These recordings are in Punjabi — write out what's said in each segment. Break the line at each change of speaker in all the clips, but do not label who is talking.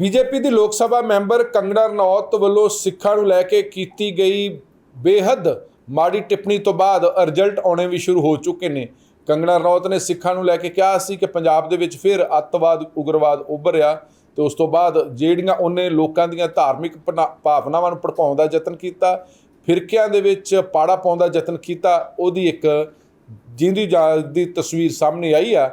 ਬੀਜੇਪੀ ਦੀ ਲੋਕ ਸਭਾ ਮੈਂਬਰ ਕੰਗਣਾ ਰਣੌਤ ਵੱਲੋਂ ਸਿੱਖਾਂ ਨੂੰ ਲੈ ਕੇ ਕੀਤੀ ਗਈ ਬੇਹੱਦ ਮਾੜੀ ਟਿੱਪਣੀ ਤੋਂ ਬਾਅਦ ਰਿਜ਼ਲਟ ਆਉਣੇ ਵੀ ਸ਼ੁਰੂ ਹੋ ਚੁੱਕੇ ਨੇ। ਕੰਗਣਾ ਰਣੌਤ ਨੇ ਸਿੱਖਾਂ ਨੂੰ ਲੈ ਕੇ ਕਿਹਾ ਸੀ ਕਿ ਪੰਜਾਬ ਦੇ ਵਿੱਚ ਫਿਰ ਅੱਤਵਾਦ, ਉਗਰਵਾਦ ਉੱਭਰਿਆ ਤੇ ਉਸ ਤੋਂ ਬਾਅਦ ਜਿਹੜੀਆਂ ਉਹਨੇ ਲੋਕਾਂ ਦੀਆਂ ਧਾਰਮਿਕ ਭਨਾ- ਭਾਵਨਾਵਾਂ ਨੂੰ ਭੜਕਾਉਣ ਦਾ ਯਤਨ ਕੀਤਾ, ਫਿਰਕਿਆਂ ਦੇ ਵਿੱਚ ਪਾੜਾ ਪਾਉਣ ਦਾ ਯਤਨ ਕੀਤਾ, ਉਹਦੀ ਇੱਕ ਜਿੰਦੀ ਜਾਨ ਦੀ ਤਸਵੀਰ ਸਾਹਮਣੇ ਆਈ ਆ।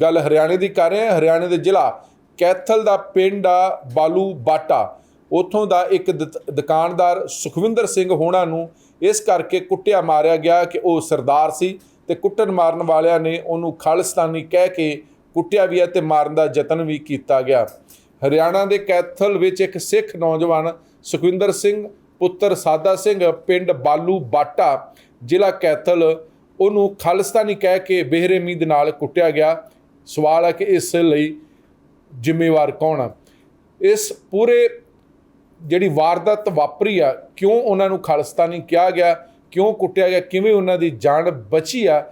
ਗੱਲ ਹਰਿਆਣੇ ਦੀ ਕਰ ਰਹੇ ਹਾਂ, ਹਰਿਆਣੇ ਦੇ ਜ਼ਿਲ੍ਹਾ ਕੈਥਲ ਦਾ ਪਿੰਡ ਆ ਬਾਲੂ ਬਾਟਾ। ਉਥੋਂ ਦਾ ਇੱਕ ਦੁਕਾਨਦਾਰ ਸੁਖਵਿੰਦਰ ਸਿੰਘ ਹੋਣਾ ਨੂੰ ਇਸ ਕਰਕੇ ਕੁੱਟਿਆ ਮਾਰਿਆ ਗਿਆ ਕਿ ਉਹ ਸਰਦਾਰ ਸੀ ਤੇ ਕੁੱਟਣ ਮਾਰਨ ਵਾਲਿਆਂ ਨੇ ਉਹਨੂੰ ਖਾਲਿਸਤਾਨੀ ਕਹਿ ਕੇ ਕੁੱਟਿਆ ਵੀ ਹੈ ਤੇ ਮਾਰਨ ਦਾ ਯਤਨ ਵੀ ਕੀਤਾ ਗਿਆ। ਹਰਿਆਣਾ ਦੇ ਕੈਥਲ ਵਿੱਚ ਇੱਕ ਸਿੱਖ ਨੌਜਵਾਨ ਸੁਖਵਿੰਦਰ ਸਿੰਘ, ਪੁੱਤਰ ਸਾਦਾ ਸਿੰਘ, ਪਿੰਡ ਬਾਲੂ ਬਾਟਾ, ਜ਼ਿਲ੍ਹਾ ਕੈਥਲ, ਉਹਨੂੰ ਖਾਲਿਸਤਾਨੀ ਕਹਿ ਕੇ ਬੇਰਹਿਮੀ ਦੇ ਨਾਲ ਕੁੱਟਿਆ ਗਿਆ। ਸਵਾਲ ਹੈ ਕਿ ਇਸ ਲਈ ਜ਼ਿੰਮੇਵਾਰ ਕੌਣ ਆ? ਇਸ ਪੂਰੇ ਜਿਹੜੀ ਵਾਰਦਾਤ ਵਾਪਰੀ ਆ, ਕਿਉਂ ਉਹਨਾਂ ਨੂੰ ਖਾਲਿਸਤਾਨੀ ਕਿਹਾ ਗਿਆ? ਕਿਉਂ ਕੁੱਟਿਆ ਗਿਆ? ਕਿਵੇਂ ਉਹਨਾਂ ਦੀ ਜਾਨ ਬਚੀ ਆ?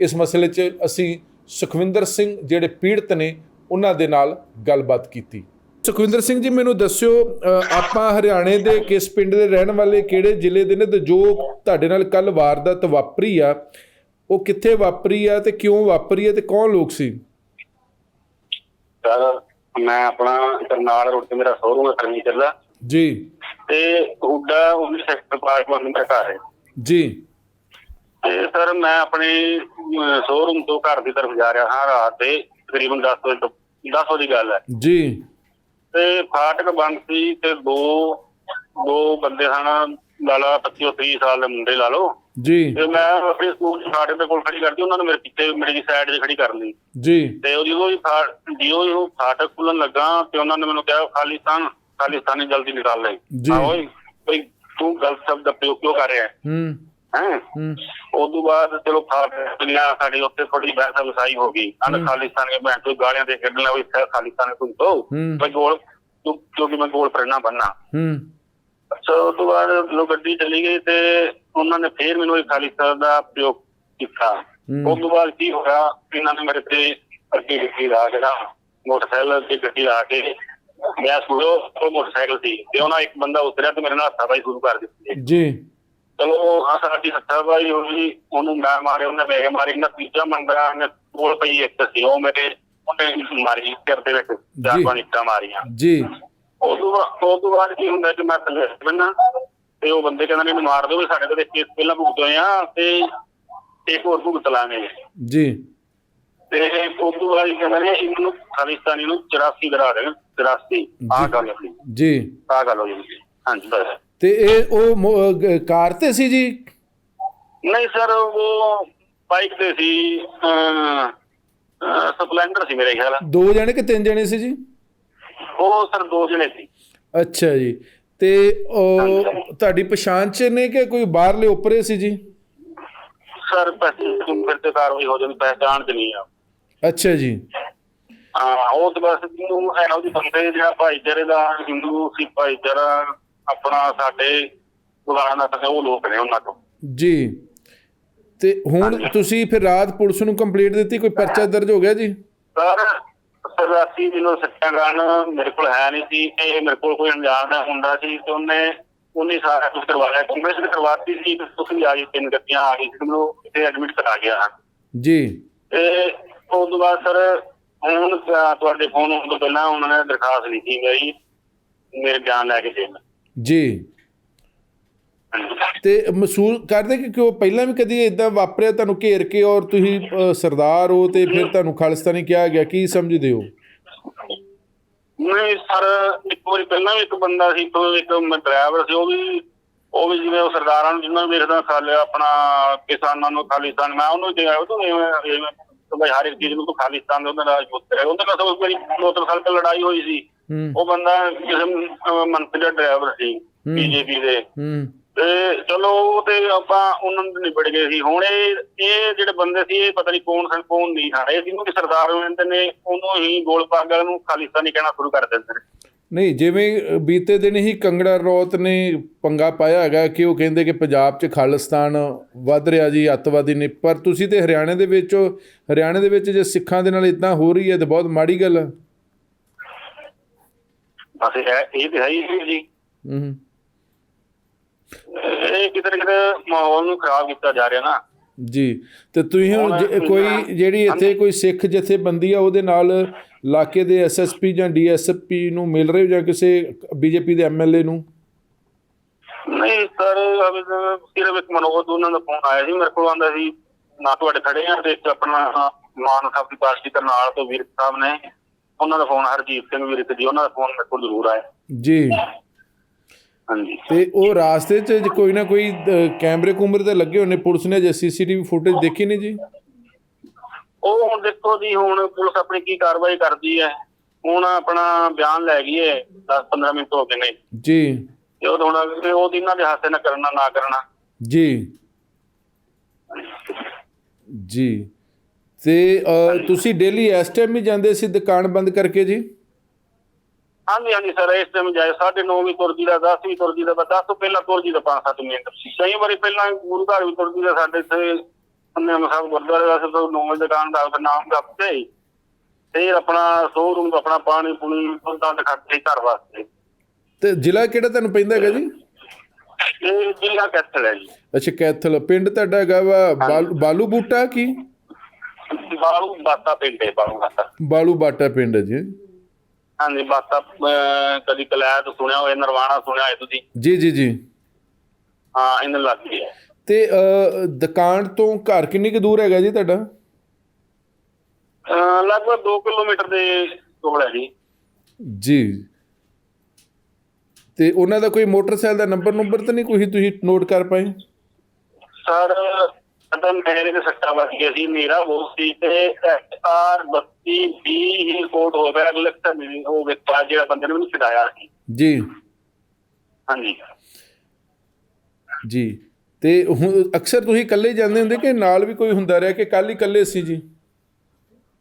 ਇਸ ਮਸਲੇ 'ਚ ਅਸੀਂ ਸੁਖਵਿੰਦਰ ਸਿੰਘ ਜਿਹੜੇ ਪੀੜਤ ਨੇ, ਉਹਨਾਂ ਦੇ ਨਾਲ ਗੱਲਬਾਤ ਕੀਤੀ। ਸੁਖਵਿੰਦਰ ਸਿੰਘ ਜੀ, ਮੈਨੂੰ ਦੱਸਿਓ ਆਪਾਂ ਹਰਿਆਣੇ ਦੇ ਕਿਸ ਪਿੰਡ ਦੇ ਰਹਿਣ ਵਾਲੇ, ਕਿਹੜੇ ਜ਼ਿਲ੍ਹੇ ਦੇ ਨੇ ਤੇ ਜੋ ਤੁਹਾਡੇ ਨਾਲ ਕੱਲ ਵਾਰਦਾਤ ਵਾਪਰੀ ਆ, ਉਹ ਕਿੱਥੇ ਵਾਪਰੀ ਆ ਤੇ ਕਿਉਂ ਵਾਪਰੀ ਆ ਤੇ ਕੌਣ ਲੋਕ ਸੀ?
ਸਰ ਮੈਂ ਆਪਣਾ ਕਰਨਾਲ ਰੋਡ ਤੇ ਮੇਰਾ ਸ਼ੋਰੂਮ ਹੈ ਫਰਨੀਚਰ ਦਾ।
ਜੀ।
ਤੇ ਹੁੱਡਾ ਉਹਨੇ ਸੈਕਟਰ ਪਾਰਕ ਵੱਲ ਮੇਰਾ ਘਰ ਹੈ।
ਜੀ।
ਤੇ ਸਰ ਮੈਂ ਆਪਣੇ ਸ਼ੋਰੂਮ ਤੋਂ ਘਰ ਦੀ ਤਰਫ ਜਾ ਰਿਹਾ ਹਾਂ ਰਾਤ ਦੇ ਤਕਰੀਬਨ 10 ਵਜੇ ਤੋਂ 10 ਵਜੇ ਦੀ ਗੱਲ ਹੈ।
ਜੀ।
ਤੇ ਫਾਟਕ ਬੰਦ ਸੀ ਤੇ ਦੋ ਦੋ ਬੰਦੇ ਹਨ ਲਾ ਲਾ 25 30 ਸਾਲ ਦੇ ਮੁੰਡੇ ਲਾ ਲਓ।
ਜੀ।
ਤੇ ਮੈਂ ਆਪਣੇ ਸਕੂਲ ਦੇ ਫਾਟਕ ਦੇ ਕੋਲ ਖੜੀ ਕਰਦੀ ਉਹਨਾਂ ਨੇ ਮੇਰੇ ਪਿੱਛੇ ਮੇਰੀ ਸਾਈਡ 'ਤੇ ਖੜੀ ਕਰ ਲਈ।
ਜੀ।
ਤੇ ਉਹ ਜਦੋਂ ਹੀ ਜਦੋਂ ਹੀ ਉਹ ਫਾਟਕ ਖੁੱਲਣ ਲੱਗਾ ਤੇ ਉਹਨਾਂ ਨੇ ਮੈਨੂੰ ਕਿਹਾ ਖਾਲਿਸਤਾਨ ਖਾਲਿਸਤਾਨੀ ਜਲਦੀ ਨਿਕਾਲ ਲੈ।
ਜੀ।
ਓਏ ਕੋਈ ਤੂੰ ਗਲਤ ਸ਼ਬਦ ਦਾ ਪ੍ਰਯੋਗ ਕਿਉਂ ਕਰ ਰਿਹਾ? ਹੈ।
ਹੂੰ?
ਹੈਂ?
ਹੂੰ
ਉਸ ਤੋਂ ਬਾਅਦ ਚਲੋ ਖੁੱਲਿਆ ਸਾਡੇ ਉੱਤੇ ਥੋੜੀ ਬਹਿਸ ਵਸਾਈ ਹੋ ਗਈ। ਅਨ ਖਾਲਿਸਤਾਨ ਕੇ ਬੈਠ ਤੋਂ ਗਾਲੀਆਂ ਦੇ ਕੱਢਣ ਲੱਗੇ ਇੱਥੇ ਖਾਲਿਸਤਾਨ ਕੋਈ ਤੋਂ
ਹੂੰ।
ਮੈਂ ਗੋਲ ਤੂੰ ਕਿਉਂਕਿ ਮੈਂ ਗੋਲ ਫੜਨਾ ਬੰਨਾ
ਹੂੰ।
ਅੱਛਾ ਉਸ ਤੋਂ ਬਾਅਦ ਜਦੋਂ ਗੱਡੀ ਚਲੀ ਗਈ ਤੇ ਉਹਨਾਂ ਨੇ ਫੇਰ ਮੈਨੂੰ ਇਹ ਖਾਲਿਸਤਾਨ ਦਾ ਪ੍ਰਯੋਗ ਕੀਤਾ। ਉਸ ਤੋਂ ਬਾਅਦ ਕੀ ਹੋਇਆ ਇਹਨਾਂ ਨੇ ਮੇਰੇ ਤੇ ਅੱਗੇ ਗੱਡੀ ਲਾ ਕੇ ਨਾ ਮੋਟਰਸਾਈਕਲ ਤੇ ਗੱਡੀ ਲਾ ਕੇ ਮੈਂ ਸੁਣੋ ਉਹ ਮੋਟਰਸਾਈਕਲ ਸੀ ਤੇ ਉਹਨਾਂ ਇੱਕ ਬੰਦਾ ਉਤਰਿਆ ਤੇ ਮੇਰੇ ਨਾਲ ਹੱਥਾਪਾਈ ਸ਼ੁਰੂ ਕਰ ਦਿੱਤੀ।
ਜੀ।
ਚਲੋ ਆ ਸਾਡੀ ਹੱਥਾਪਾਈ ਹੋਈ ਉਹਨੂੰ ਮੈਂ ਮਾਰੇ ਉਹਨੇ ਮੇਰੇ ਮਾਰੀ ਨਾ ਤੀਜਾ ਮੰਦਰਾ ਨੇ ਕੋਲ ਪਈ ਇੱਕ ਸੀ ਉਹ ਮੇਰੇ ਉਹਨੇ ਮਾਰੀ ਸਿਰ ਦੇ ਵਿੱਚ ਚਾਰ। ਪੰਜ ਇੱਟਾਂ ਮਾਰੀਆਂ।
ਜੀ।
ਉਹ ਤੋਂ ਬਾਅਦ ਉਹ ਤੋਂ ਬਾਅਦ ਕੀ ਹੁੰਦਾ ਕਿ ਮੈਂ ਥੱਲੇ ਬੰਨਾ ਤੇ ਉਹ ਬੰਦੇ ਕਹਿੰਦੇ ਨੇ ਮਾਰ ਦਿਓ ਵੀ ਸਾਡੇ ਤੇ ਕੇਸ ਪਹਿਲਾਂ ਭੁਗਤ ਹੋਏ ਆ ਤੇ ਇੱਕ ਹੋਰ ਭੁਗਤ ਲਾਂਗੇ
ਜੀ।
ਤੇ ਉਸ ਤੋਂ ਬਾਅਦ ਕਹਿੰਦੇ ਨੇ ਇਹਨੂੰ ਖਾਲਿਸਤਾਨੀ ਨੂੰ 84 ਕਰਾ ਦੇਣ 84 ਆਹ ਗੱਲ ਸੀ
ਜੀ।
ਆਹ ਗੱਲ ਹੋਈ ਸੀ। ਹਾਂਜੀ ਬਸ।
ਤੇ ਇਹ ਉਹ ਕਾਰ ਤੇ ਸੀ ਜੀ?
ਨਹੀਂ ਸਰ ਉਹ ਬਾਈਕ ਤੇ ਸੀ ਸਪਲੈਂਡਰ ਸੀ ਮੇਰੇ ਖਿਆਲ।
ਦੋ ਜਣੇ ਕਿ ਤਿੰਨ ਜਣੇ ਸੀ ਜੀ?
ਉਹ ਸਰ ਦੋ ਜਣੇ ਸੀ।
ਅੱਛਾ ਜੀ। ਤੇ ਉਹ ਤੁਹਾਡੀ ਪਛਾਣ ਚ ਨੇ ਕਿ ਕੋਈ ਬਾਹਰਲੇ ਉੱਪਰੇ ਸੀ ਜੀ?
ਸਰ ਪੈਸੇ ਫਿਰ ਤੇ ਕਾਰਵਾਈ ਹੋ ਜਾਂਦੀ ਪਹਿਚਾਣ ਚ ਨਹੀਂ ਆ।
ਅੱਛਾ ਜੀ।
ਹਾਂ ਉਹ ਤੇ ਬਸ ਜਿਹਨੂੰ ਇਹੋ ਜਿਹੇ ਬੰਦੇ ਜਿਹੜਾ ਭਾਈਚਾਰੇ ਦਾ ਹਿੰਦੂ ਸਿੱਖ ਭਾਈਚਾਰਾ ਆਪਣਾ ਸਾਡੇ ਗੁਲਾਮ ਦਾ ਉਹ ਲੋਕ ਨੇ ਉਹਨਾਂ ਤੋਂ।
ਜੀ। ਤੇ ਹੁਣ ਤੁਸੀਂ ਫਿਰ ਰਾਤ ਪੁਲਿਸ ਨੂੰ ਕੰਪਲੀਟ ਦਿੱਤੀ ਕੋਈ ਪਰਚਾ ਦਰਜ ਹੋ ਗਿਆ ਜੀ?
ਸਰ ਸਰਦਾਸੀ ਜਿਹਨੂੰ ਸੱਚਾ ਗਾਣ ਮੇਰੇ ਕੋਲ ਹੈ ਨਹੀਂ ਸੀ ਇਹ ਮੇਰੇ ਕੋਲ ਕੋਈ ਅਣਜਾਣ ਦਾ ਮੁੰਡਾ ਸੀ ਤੇ ਉਹਨੇ ਉਹਨੇ ਸਾਰਾ ਕੁਝ ਕਰਵਾਇਆ ਕਾਂਗਰਸ ਨੇ ਕਰਵਾਤੀ ਸੀ ਤੇ ਤੁਸੀਂ ਆ ਗਏ ਤਿੰਨ ਗੱਡੀਆਂ ਆ ਗਈ ਸੀ ਮੈਨੂੰ ਇੱਥੇ ਐਡਮਿਟ ਕਰਾ ਗਿਆ
ਜੀ।
ਤੇ ਉਸ ਤੋਂ ਬਾਅਦ ਸਰ ਹੁਣ ਤੁਹਾਡੇ ਫੋਨ ਤੋਂ ਪਹਿਲਾਂ ਉਹਨਾਂ ਨੇ ਦਰਖਾਸਤ ਲਿਖੀ ਗਈ ਮੇਰੇ ਬਿਆਨ ਲੈ ਕੇ
ਜੀ। ਤੇ ਮਹਿਸੂਸ ਕਰਦੇ ਕਿ ਕਿਉਂ? ਪਹਿਲਾਂ ਵੀ ਕਦੀ ਇਦਾਂ ਵਾਪਰਿਆ ਤੁਹਾਨੂੰ ਘੇਰ ਕੇ ਔਰ ਤੁਸੀਂ ਸਰਦਾਰ ਹੋ ਤੇ ਫਿਰ ਤੁਹਾਨੂੰ ਖਾਲਿਸਤਾਨੀ ਕਿਹਾ ਗਿਆ? ਕੀ ਸਮਝਦੇ ਹੋ?
ਨਹੀਂ ਸਰ ਇੱਕ ਵਾਰੀ ਪਹਿਲਾਂ ਵੀ ਇੱਕ ਬੰਦਾ ਸੀ ਇੱਕ ਡਰਾਈਵਰ ਸੀ ਉਹ ਵੀ ਉਹ ਵੀ ਜਿਵੇਂ ਉਹ ਸਰਦਾਰਾਂ ਨੂੰ ਜਿੰਨਾ ਵੀ ਵੇਖਦਾ ਖਾਲੇ ਆਪਣਾ ਕਿਸਾਨਾਂ ਨੂੰ ਖਾਲਿਸਤਾਨ ਮੈਂ ਉਹਨੂੰ ਕਿਹਾ ਉਹ ਤੋਂ ਬਈ ਹਰ ਇੱਕ ਚੀਜ਼ ਨੂੰ ਖਾਲਿਸਤਾਨ ਦੇ ਉਹਦੇ ਨਾਲ ਪੁੱਤਰ ਹੈ ਉਹਦੇ ਨਾਲ ਤਾਂ ਮੇਰੀ ਦੋ ਤਿੰਨ ਸਾਲ ਪਹਿਲਾਂ ਲੜਾਈ ਹੋਈ ਸੀ। ਉਹ ਬੰਦਾ ਕਿਸੇ ਮੰਤਰੀ ਦਾ ਡਰਾਈਵਰ ਸੀ ਬੀਜੇਪੀ ਦੇ। ਤੇ ਚਲੋ ਉਹ ਤੇ ਆਪਾਂ ਉਹਨਾਂ ਨੂੰ ਨਿਬੜ ਗਏ ਸੀ। ਹੁਣ ਇਹ ਇਹ ਜਿਹੜੇ ਬੰਦੇ ਸੀ ਇਹ ਪਤਾ ਨਹੀਂ ਕੌਣ ਸਨ ਕੌਣ ਨਹੀਂ ਹਨ ਇਹ ਜਿਹਨੂੰ ਕਿ ਸਰਦਾਰ ਕਹਿੰਦੇ ਨੇ ਉਹਨੂੰ ਹੀ ਗੋਲ ਪਾਗਲ ਨੂੰ ਖਾਲਿਸਤਾਨੀ ਕਹਿਣਾ ਸ਼ੁਰੂ ਕਰ ਦਿੰਦੇ ਨੇ।
ਨਹੀਂ ਜਿਵੇਂ ਬੀਤੇ ਦਿਨ ਹੀ ਕੰਗੜਾ ਰੌਤ ਨੇ ਪੰਗਾ ਪਾਇਆ ਹੈਗਾ ਕਿ ਉਹ ਕਹਿੰਦੇ ਕਿ ਪੰਜਾਬ 'ਚ ਖਾਲਿਸਤਾਨ ਵੱਧ ਰਿਹਾ ਜੀ ਅੱਤਵਾਦੀ ਨੇ। ਪਰ ਤੁਸੀਂ ਤੇ ਹਰਿਆਣੇ ਦੇ ਵਿੱਚ। ਹਰਿਆਣੇ ਦੇ ਵਿੱਚ ਜੇ ਸਿੱਖਾਂ ਦੇ ਨਾਲ ਇਦਾਂ ਹੋ ਰਹੀ ਹੈ ਤੇ ਬਹੁਤ ਮਾੜੀ ਗੱਲ ਹੈ।
ਬਸ ਇਹ ਇਹ ਤੇ ਹੈ ਹੀ ਜੀ।
ਹੂੰ।
ਇਹ ਕਿਤੇ ਨਾ ਕਿਤੇ ਮਾਹੌਲ ਨੂੰ ਖਰਾਬ ਕੀਤਾ ਜਾ ਰਿਹਾ ਨਾ।
ਜੀ ਤੇ ਤੁਸੀਂ ਹੁਣ
ਹੁਣ
ਜੇ- ਕੋਈ ਜਿਹੜੀ ਇੱਥੇ ਕੋਈ ਸਿੱਖ ਜਥੇਬੰਦੀ ਆ ਉਹਦੇ ਨਾਲ ਇਲਾਕੇ ਦੇ ਐਸਐਸਪੀ ਜਾਂ ਡੀਐਸਪੀ ਨੂੰ ਮਿਲ ਰਹੇ ਹੋ ਜਾਂ ਕਿਸੇ ਬੀਜੇਪੀ ਦੇ ਐਮਐਲਏ ਨੂੰ?
ਨਹੀਂ ਸਰ ਤਾਂ ਸਿਰਫ ਇੱਕ ਮਨੋਜ ਉਹਨਾਂ ਦਾ ਫੋਨ ਆਇਆ ਸੀ ਮੇਰੇ ਕੋਲ ਆਂਦਾ ਸੀ ਨਾ ਤੁਹਾਡੇ ਖੜੇ ਆ ਤੇ ਇੱਕ ਆਪਣਾ ਮਾਨ ਸਾਹਿਬ ਦੀ ਪਾਰਟੀ ਦੇ ਨਾਲ ਤੋਂ ਵੀਰ ਸਾਹਿਬ ਨੇ ਉਹਨਾਂ ਦਾ ਫੋਨ ਹਰਜੀਤ ਸਿੰਘ ਵੀਰ ਜੀ ਉਹਨਾਂ ਦਾ ਫੋਨ ਮੇਰੇ ਕੋਲ ਜ਼ਰੂਰ ਆਇਆ।
ਜੀ।
ਹਾਂਜੀ।
ਤੇ ਉਹ ਰਾਸਤੇ 'ਚ ਕੋਈ ਨਾ ਕੋਈ ਕੈਮਰੇ ਕੁਮਰੇ ਤੇ ਲੱਗੇ ਹੋਣੇ ਪੁਲਿਸ ਨੇ ਜੇ ਸੀਸੀਟੀਵੀ ਫੁਟੇਜ ਦੇਖੀ ਨਹੀਂ ਜੀ?
ਉਹ ਹੁਣ ਦੇਖੋ ਜੀ ਹੁਣ ਪੁਲਿਸ ਆਪਣੀ ਕੀ ਕਾਰਵਾਈ ਕਰਦੀ ਹੈ? ਹੁਣ ਆਪਣਾ ਬਿਆਨ ਲੈ ਗਈ ਹੈ 10-15 ਮਿੰਟ ਹੋ ਗਏ ਨੇ।
ਜੀ।
ਤੇ ਉਹ ਹੁਣ ਉਹ ਇਹਨਾਂ ਦੇ ਹੱਥੇ ਨਾ ਕਰਨਾ ਨਾ ਕਰਨਾ।
ਜੀ। ਜੀ। ਤੇ ਤੁਸੀਂ ਡੇਲੀ ਇਸ ਟਾਈਮ ਹੀ ਜਾਂਦੇ ਸੀ ਦੁਕਾਨ ਬੰਦ ਕਰਕੇ ਜੀ?
ਹਾਂਜੀ ਹਾਂਜੀ ਸਰ ਇਸ ਟਾਈਮ ਜਾਏ 9:30 ਵੀ ਤੁਰਦੀ ਦਾ 10 ਵੀ ਤੁਰਦੀ ਦਾ 10 ਤੋਂ ਪਹਿਲਾਂ ਤੁਰਦੀ ਦਾ 5-7 ਮਿੰਟ। ਸੀ ਕਈ ਵਾਰੀ ਪਹਿਲਾਂ ਗੁਰੂ ਘਰ ਵੀ ਤੁਰਦੀ ਦਾ ਸਾਡੇ ਇੱਥੇ ਅੰਨੇ ਸਾਹਿਬ ਗੁਰਦੁਆਰੇ ਵਾਸਤੇ ਤੋਂ ਨੌ ਵਜੇ ਦੁਕਾਨ ਦਾ ਨਾਮ ਗੱਪਤੇ ਫਿਰ ਆਪਣਾ ਸ਼ੋਰੂਮ ਤੋਂ ਆਪਣਾ ਪਾਣੀ ਪੁਣੀ ਦੁੱਧਾਂ ਦੇ ਖਰਚੇ ਘਰ ਵਾਸਤੇ।
ਤੇ ਜ਼ਿਲ੍ਹਾ ਕਿਹੜਾ ਤੁਹਾਨੂੰ ਪੈਂਦਾ ਹੈਗਾ ਜੀ?
ਇਹ ਜ਼ਿਲ੍ਹਾ ਕੈਥਲ ਹੈ ਜੀ।
ਅੱਛਾ ਕੈਥਲ। ਪਿੰਡ ਤੁਹਾਡਾ ਹੈਗਾ ਵਾ ਬਾਲੂ- ਬੂਟਾ ਕੀ?
ਬਾਲੂ ਬਾਤਾ ਪਿੰਡ ਹੈ ਬਾਲੂ ਬਾਤਾ
ਬਾਲੂ ਬਾਟਾ ਪਿੰਡ ਹੈ ਜੀ।
ਹਾਂਜੀ ਅਹ, ਕਦੀ ਕਲੈਤ ਸੁਣਿਆ ਹੋਵੇ ਨਰਵਾਣਾ ਸੁਣਿਆ ਹੋਵੇ ਤੁਸੀਂ।
ਜੀ ਜੀ ਜੀ।
ਹਾਂ ਇਹਨਾਂ ਲੱਗ ਹੈ
ਤੇ ਦੁਕਾਨ ਤੋਂ ਘਰ ਕਿੰਨੀ ਕੁ ਦੂਰ ਹੈਗਾ ਜੀ ਤੁਹਾਡਾ?
ਲਗਭਗ 2 ਕਿਲੋਮੀਟਰ ਦੇ ਕੋਲ ਹੈ ਜੀ।
ਜੀ। ਤੇ ਉਹਨਾਂ ਦਾ ਕੋਈ ਮੋਟਰਸਾਈਕਲ ਦਾ ਨੰਬਰ ਨੰਬਰ ਤਾਂ ਨਹੀਂ ਕੋਈ ਤੁਸੀਂ ਨੋਟ ਕਰ ਪਾਏ?
ਸਰ ਅਦਰ ਮੇਰੇ ਦੇ ਸੱਟਾ ਵੱਜ ਗਿਆ ਸੀ ਮੇਰਾ ਉਹ ਸੀ ਤੇ ਆਰ 32 ਵੀ ਹੀ ਕੋਡ ਹੋ ਗਿਆ ਲਿਖਤ ਨਹੀਂ ਉਹ ਵਿਕਵਾ ਜਿਹੜਾ ਬੰਦੇ ਨੇ ਮੈਨੂੰ ਛਡਾਇਆ ਸੀ।
ਜੀ।
ਹਾਂਜੀ।
ਜੀ। ਤੇ ਹੁਣ ਅਕਸਰ ਤੁਸੀਂ ਇਕੱਲੇ ਜਾਂਦੇ ਹੁੰਦੇ ਕਿ ਨਾਲ ਵੀ ਕੋਈ ਹੁੰਦਾ ਰਿਹਾ ਕਿ ਕੱਲ ਹੀ ਇਕੱਲੇ ਸੀ ਜੀ?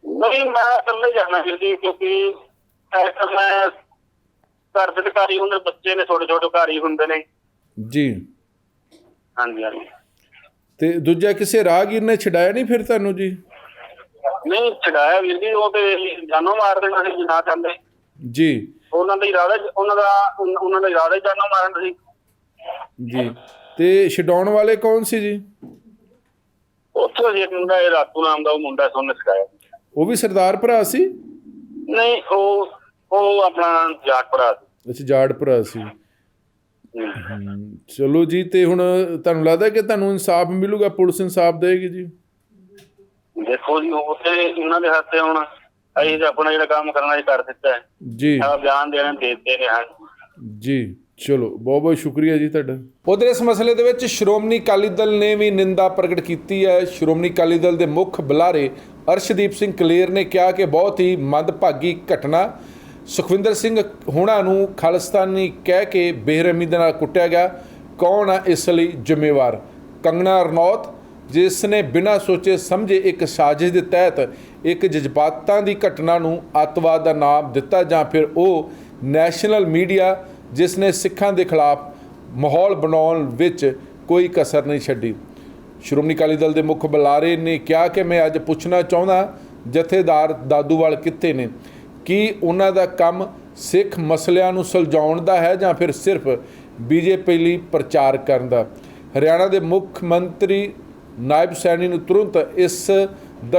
ਨਹੀਂ ਮੈਂ ਇਕੱਲੇ ਜਾਣਾ ਜੀ ਕਿਉਂਕਿ ਐਸਾ ਮੈਂ ਘਰ ਦੇ ਘਰ ਹੀ ਹੁੰਦੇ ਬੱਚੇ ਨੇ ਛੋਟੇ ਛੋਟੇ ਘਰ ਹੀ ਹੁੰਦੇ ਨੇ।
ਜੀ।
ਹਾਂਜੀ ਹਾਂਜੀ।
ਤੇ ਦੂਜਾ ਕਿਸੇ ਰਾਹਗੀਰ ਨੇ ਛਡਾਇਆ ਨਹੀਂ ਫਿਰ ਤੁਹਾਨੂੰ ਜੀ?
ਨਹੀਂ ਛਡਾਇਆ ਵੀਰ ਜੀ ਉਹ ਤੇ ਜਾਨੋਂ ਮਾਰ ਦੇਣਾ ਸੀ ਜੇ ਨਾ ਚਾਹੁੰਦੇ।
ਜੀ।
ਉਹਨਾਂ ਦਾ ਇਰਾਦਾ ਉਹਨਾਂ ਦਾ ਉਹਨਾਂ ਦਾ ਇਰਾਦਾ ਜਾਨੋਂ ਮਾਰਨ ਸੀ।
ਜੀ। ਤੇ ਛਡਾਉਣ ਵਾਲੇ ਕੌਣ ਸੀ ਜੀ?
ਉੱਥੋਂ ਜੀ ਮੁੰਡਾ ਇਹ ਰਾਤੂ ਨਾਮ ਦਾ ਉਹ ਮੁੰਡਾ ਸੋਨੇ ਸਿਖਾਇਆ
ਉਹ ਵੀ ਸਰਦਾਰ ਭਰਾ ਸੀ?
ਨਹੀਂ ਉਹ ਉਹ ਆਪਣਾ ਜਾਟ ਭਰਾ ਸੀ।
ਅੱਛਾ ਜਾੜ ਭਰਾ ਸੀ। ਚਲੋ ਜੀ ਤੇ ਹੁਣ ਤੁਹਾਨੂੰ ਲੱਗਦਾ ਕਿ ਤੁਹਾਨੂੰ ਇਨਸਾਫ ਮਿਲੂਗਾ? ਪੁਲਿਸ ਇਨਸਾਫ ਦੇਗੀ ਜੀ?
ਦੇਖੋ ਜੀ ਉਹ ਤੇ ਉਹਨਾਂ ਦੇ ਹੱਥੇ ਹੁਣ ਅਸੀਂ ਤਾਂ ਆਪਣਾ ਜਿਹੜਾ ਕੰਮ ਕਰਨਾ ਸੀ ਕਰ ਦਿੱਤਾ ਹੈ।
ਜੀ।
ਆ ਬਿਆਨ ਦੇਣਾ ਦੇ ਦਿੱਤੇ ਨੇ ਹਾਂ।
ਜੀ ਚਲੋ ਬਹੁਤ ਬਹੁਤ ਸ਼ੁਕਰੀਆ ਜੀ ਤੁਹਾਡਾ। ਉਧਰ ਇਸ ਮਸਲੇ ਦੇ ਵਿੱਚ ਸ਼੍ਰੋਮਣੀ ਅਕਾਲੀ ਦਲ ਨੇ ਵੀ ਨਿੰਦਾ ਪ੍ਰਗਟ ਕੀਤੀ ਹੈ। ਸ਼੍ਰੋਮਣੀ ਅਕਾਲੀ ਦਲ ਦੇ ਮੁੱਖ ਬੁਲਾਰੇ ਅਰਸ਼ਦੀਪ ਸਿੰਘ ਕਲੇਰ ਨੇ ਕਿਹਾ ਕਿ ਬਹੁਤ ਹੀ ਮੰਦਭਾਗੀ ਘਟਨਾ ਸੁਖਵਿੰਦਰ ਸਿੰਘ ਹੋਣਾ ਨੂੰ ਖਾਲਿਸਤਾਨੀ ਕਹਿ ਕੇ ਬੇਰਹਿਮੀ ਦੇ ਨਾਲ ਕੁੱਟਿਆ ਗਿਆ। ਕੌਣ ਆ ਇਸ ਲਈ ਜ਼ਿੰਮੇਵਾਰ? ਕੰਗਣਾ ਰਣੌਤ, ਜਿਸ ਨੇ ਬਿਨਾਂ ਸੋਚੇ ਸਮਝੇ ਇੱਕ ਸਾਜ਼ਿਸ਼ ਦੇ ਤਹਿਤ ਇੱਕ ਜਜ਼ਬਾਤਾਂ ਦੀ ਘਟਨਾ ਨੂੰ ਅੱਤਵਾਦ ਦਾ ਨਾਮ ਦਿੱਤਾ ਜਾਂ ਫਿਰ ਉਹ ਨੈਸ਼ਨਲ ਮੀਡੀਆ, ਜਿਸ ਨੇ ਸਿੱਖਾਂ ਦੇ ਖਿਲਾਫ ਮਾਹੌਲ ਬਣਾਉਣ ਵਿੱਚ ਕੋਈ ਕਸਰ ਨਹੀਂ ਛੱਡੀ। ਸ਼੍ਰੋਮਣੀ ਅਕਾਲੀ ਦਲ ਦੇ ਮੁੱਖ ਬੁਲਾਰੇ ਨੇ ਕਿਹਾ ਕਿ ਮੈਂ ਅੱਜ ਪੁੱਛਣਾ ਚਾਹੁੰਦਾ, ਜਥੇਦਾਰ ਦਾਦੂਵਾਲ ਕਿੱਥੇ ਨੇ? ਕੀ ਉਹਨਾਂ ਦਾ ਕੰਮ ਸਿੱਖ ਮਸਲਿਆਂ ਨੂੰ ਸੁਲਝਾਉਣ ਦਾ ਹੈ ਜਾਂ ਫਿਰ ਸਿਰਫ ਬੀਜੇਪੀ ਲਈ ਪ੍ਰਚਾਰ ਕਰਨ ਦਾ? ਹਰਿਆਣਾ ਦੇ ਮੁੱਖ ਮੰਤਰੀ ਨਾਇਬ ਸੈਣੀ ਨੂੰ ਤੁਰੰਤ ਇਸ ਦ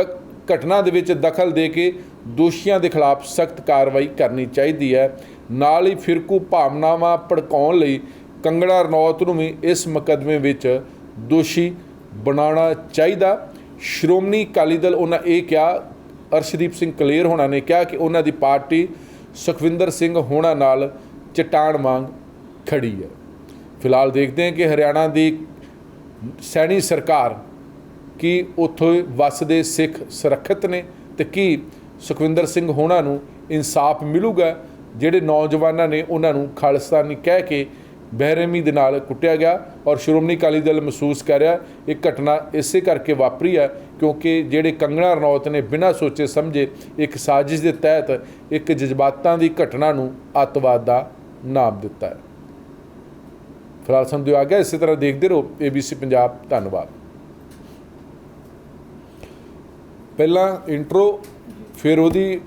ਘਟਨਾ ਦੇ ਵਿੱਚ ਦਖਲ ਦੇ ਕੇ ਦੋਸ਼ੀਆਂ ਦੇ ਖਿਲਾਫ ਸਖਤ ਕਾਰਵਾਈ ਕਰਨੀ ਚਾਹੀਦੀ ਹੈ। ਨਾਲ ਹੀ ਫਿਰਕੂ ਭਾਵਨਾਵਾਂ ਭੜਕਾਉਣ ਲਈ ਕੰਗੜਾ ਰਣੌਤ ਨੂੰ ਵੀ ਇਸ ਮੁਕੱਦਮੇ ਵਿੱਚ ਦੋਸ਼ੀ ਬਣਾਉਣਾ ਚਾਹੀਦਾ। ਸ਼੍ਰੋਮਣੀ ਅਕਾਲੀ ਦਲ ਉਹਨਾਂ ਇਹ ਕਿਹਾ ਅਰਸ਼ਦੀਪ ਸਿੰਘ ਕਲੇਰ ਹੋਣਾ ਨੇ ਕਿਹਾ ਕਿ ਉਹਨਾਂ ਦੀ ਪਾਰਟੀ ਸੁਖਵਿੰਦਰ ਸਿੰਘ ਹੋਣਾ ਨਾਲ ਚਟਾਨ ਵਾਂਗ ਖੜੀ ਹੈ। ਫਿਲਹਾਲ ਦੇਖਦੇ ਹਾਂ ਕਿ ਹਰਿਆਣਾ ਦੀ ਸੈਣੀ ਸਰਕਾਰ ਕੀ ਉੱਥੋਂ ਵਸਦੇ ਸਿੱਖ ਸੁਰੱਖਿਅਤ ਨੇ ਤੇ ਕੀ ਸੁਖਵਿੰਦਰ ਸਿੰਘ ਹੋਣਾ ਨੂੰ ਇਨਸਾਫ ਮਿਲੂਗਾ, ਜਿਹੜੇ ਨੌਜਵਾਨਾਂ ਨੇ ਉਹਨਾਂ ਨੂੰ ਖਾਲਿਸਤਾਨੀ ਕਹਿ ਕੇ ਬਹਿਰਮੀ ਦੇ ਨਾਲ ਕੁੱਟਿਆ ਗਿਆ ਔਰ ਸ਼੍ਰੋਮਣੀ ਅਕਾਲੀ ਦਲ ਮਹਿਸੂਸ ਕਰ ਰਿਹਾ, ਇਹ ਘਟਨਾ ਇਸੇ ਕਰਕੇ ਵਾਪਰੀ ਹੈ ਕਿਉਂਕਿ ਜਿਹੜੇ ਕੰਗਣਾ ਰਣੌਤ ਨੇ ਬਿਨਾਂ ਸੋਚੇ ਸਮਝੇ ਇੱਕ ਸਾਜ਼ਿਸ਼ ਦੇ ਤਹਿਤ ਇੱਕ ਜਜ਼ਬਾਤਾਂ ਦੀ ਘਟਨਾ ਨੂੰ ਅੱਤਵਾਦ ਦਾ ਨਾਮ ਦਿੱਤਾ ਹੈ। ਫਿਲਹਾਲ ਸਮਝੋ ਆ ਗਿਆ, ਇਸੇ ਤਰ੍ਹਾਂ ਦੇਖਦੇ ਰਹੋ। ABC ਪੰਜਾਬ, ਧੰਨਵਾਦ। ਪਹਿਲਾਂ ਇੰਟਰੋ ਫਿਰ ਉਹਦੀ